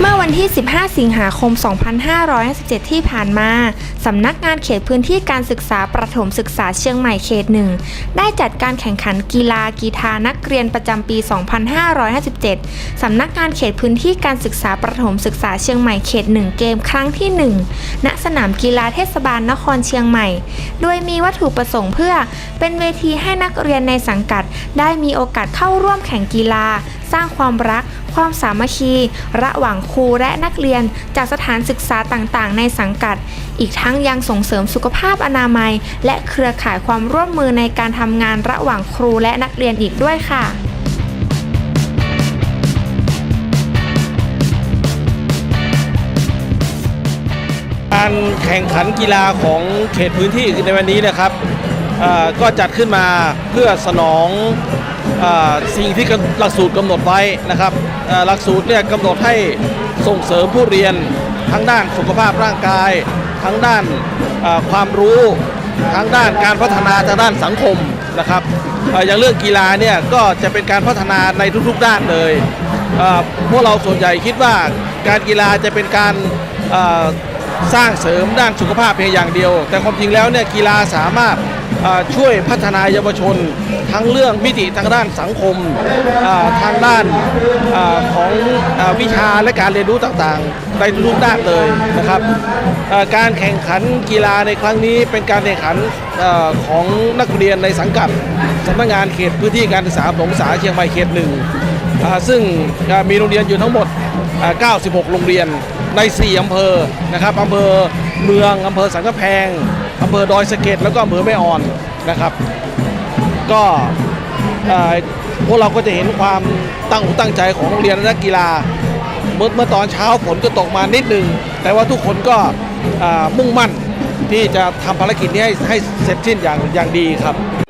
เมื่อวันที่ 15 สิงหาคม 2557 ที่ผ่านมา สำนักงานเขตพื้นที่การศึกษาประถมศึกษาเชียงใหม่เขตหนึ่ง ได้จัดการแข่งขันกีฬากีฬานักเรียนประจำปี 2557 สำนักงานเขตพื้นที่การศึกษาประถมศึกษาเชียงใหม่เขตหนึ่งเกมครั้งที่ 1 ณ สนามกีฬาเทศบาลนครเชียงใหม่ โดยมีวัตถุประสงค์เพื่อ เป็นเวทีให้นักเรียนในสังกัด ได้มีโอกาสเข้าร่วมแข่งกีฬาสร้างความรัก ความสามัคคี ระหว่างครูและนักเรียนจากสถานศึกษาต่างๆ ในสังกัด อีกทั้งยังส่งเสริมสุขภาพอนามัย และเครือข่ายความร่วมมือในการทำงานระหว่างครูและนักเรียนอีกด้วยค่ะการแข่งขันกีฬาของเขตพื้นที่ในวันนี้นะครับ ก็จัดขึ้นมาเพื่อสนองอสิ่งที่หลักสูตรกำหนดไว้นะครับหลักสูตรเนี่ยกำหนดให้ส่งเสริมผู้เรียนทั้งด้านสุขภาพร่างกาย ทั้งด้านความรู้ทั้งด้านการพัฒนาทางด้านสังคมนะครับออย่างเรื่องกีฬาเนี่ยก็จะเป็นการพัฒนาในทุกๆด้านเลยพวกเราส่วนใหญ่คิดว่าการกีฬาจะเป็นการสร้างเสริมด้านสุขภาพเพียงอย่างเดียว แต่ความจริงแล้วเนี่ยกีฬาสามารถ ช่วยพัฒนาเยาวชน ทั้งเรื่องมิติทางด้านสังคมทางด้านอของอวิชาและการเรียนรู้ต่างๆ ในทุกด้านเลยนะครับการแข่งขันกีฬาในครั้งนี้เป็นการแข่งขันอของนักเรียนในสังกัดสำนักงานเขตพื้นที่การศึกษาประถมศึกษาเชียงใหม่เขตหนึ่งซึ่งมีโรงเรียนอยู่ทั้งหมด 96 โรงเรียนใน 4 อำเภอนะครับอำเภอเมืองอำเภอสันกำแพง ภอดอยสะเก็ดแล้วก็อำเภอแม่ออนนะครับ ก็พวกเราก็จะเห็นความตั้งอกตั้งใจของโรงเรียนและนักกีฬา เมื่อเมื่อตอนเช้าฝนก็ตกมานิดนึง แต่ว่าทุกคนก็มุ่งมั่นที่จะทำภารกิจนี้ให้ให้เสร็จสิ้นอย่างอย่างดีครับ